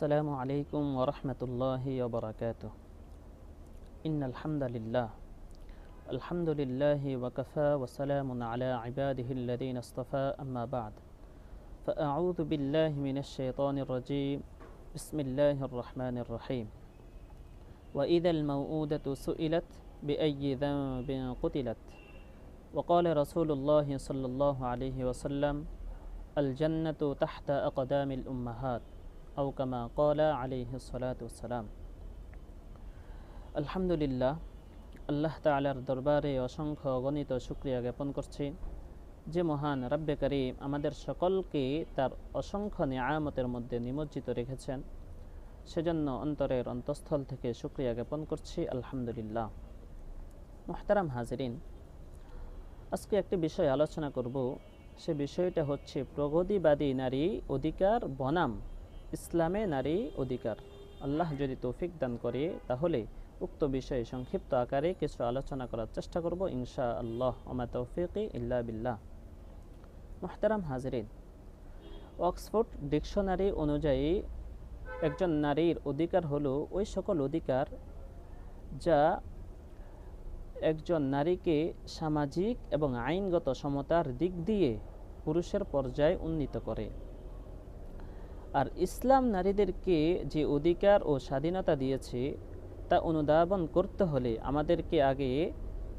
السلام عليكم ورحمة الله وبركاته. إن الحمد لله. الحمد لله وكفى وسلام على عباده الذين اصطفى أما بعد. فأعوذ بالله من الشيطان الرجيم. بسم الله الرحمن الرحيم. وإذا الموءودة سئلت بأي ذنب قتلت؟ وقال رسول الله صلى الله عليه وسلم الجنة تحت أقدام الأمهات. আউ কামা কলা আলিহ সালাতাম আলহামদুলিল্লাহ, আল্লাহ তালার দরবারে অসংখ্য গণিত সুক্রিয়া জ্ঞাপন করছি যে মহান রাব্বে করিম আমাদের সকলকে তার অসংখ্য নিয়ামতের মধ্যে নিমজ্জিত রেখেছেন। সেজন্য অন্তরের অন্তঃস্থল থেকে সুক্রিয়া জ্ঞাপন করছি। আলহামদুলিল্লাহ। মোহতারাম হাজরিন, আজকে একটি বিষয় আলোচনা করব। সে বিষয়টা হচ্ছে প্রগতিবাদী নারী অধিকার বনাম। ইসলামে নারী অধিকার। আল্লাহ যদি তৌফিক দান করে, তাহলে উক্ত বিষয়ে সংক্ষিপ্ত আকারে কিছু আলোচনা করার চেষ্টা করব ইনশা আল্লাহ ওমা তৌফিকি ইল্লা বিল্লাহ। মোহতারাম হাজরিন, অক্সফোর্ড ডিকশনারি অনুযায়ী একজন নারীর অধিকার হলো ওই সকল অধিকার যা একজন নারীকে সামাজিক এবং আইনগত সমতার দিক দিয়ে পুরুষের পর্যায়ে উন্নীত করে। আর ইসলাম নারীদেরকে যে অধিকার ও স্বাধীনতা দিয়েছে, তা অনুধাবন করতে হলে আমাদেরকে আগে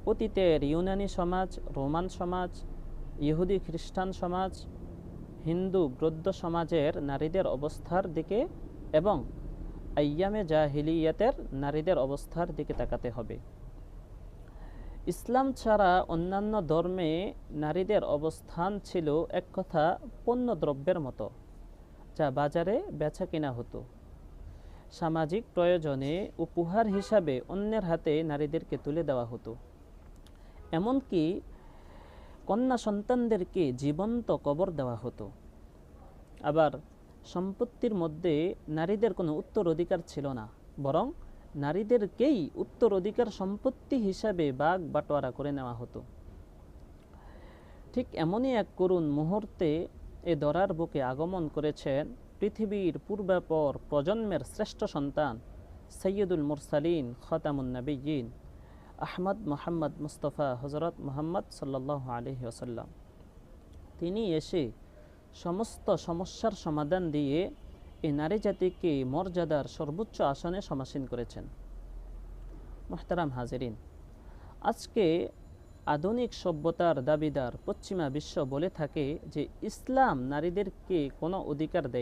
অতীতের ইউনানি সমাজ, রোমান সমাজ, ইহুদি খ্রিস্টান সমাজ, হিন্দু গ্রদ্য সমাজের নারীদের অবস্থার দিকে এবং আয়ামে জাহিলিয়াতের নারীদের অবস্থার দিকে তাকাতে হবে। ইসলাম ছাড়া অন্যান্য ধর্মে নারীদের অবস্থান ছিল এক কথা পণ্য দ্রব্যের মতো। যা বাজারে বেচা কেনা হতো। সামাজিক প্রয়োজনে উপহার হিসাবে অন্যের হাতে নারীদেরকে তুলে দেওয়া হতো। এমনকি কন্যা সন্তানদেরকে জীবন্ত কবর দেওয়া হতো। আবার সম্পত্তির মধ্যে নারীদের কোনো উত্তর অধিকার ছিল না, বরং নারীদেরকেই উত্তর অধিকার সম্পত্তি হিসাবে বাঘ বাটোয়ারা করে নেওয়া হতো। ঠিক এমনই এক করুণ মুহূর্তে এ দরার বুকে আগমন করেছেন পৃথিবীর পূর্বাপর প্রজন্মের শ্রেষ্ঠ সন্তান, সৈয়দুল মুরসালিন খতামুন্নবীন আহমদ মোহাম্মদ মুস্তফা হজরত মোহাম্মদ সাল্লাহ আলহি ওসাল্লাম তিনি এসে সমস্ত সমস্যার সমাধান দিয়ে এই নারী জাতিকে মর্যাদার সর্বোচ্চ আসনে সমাসীন করেছেন। মোহতারাম হাজিরিন, আজকে আধুনিক সভ্যতার দাবিদার পশ্চিমা বিশ্ব বলে থাকে যে ইসলাম নারীদেরকে কোনো অধিকার দেয়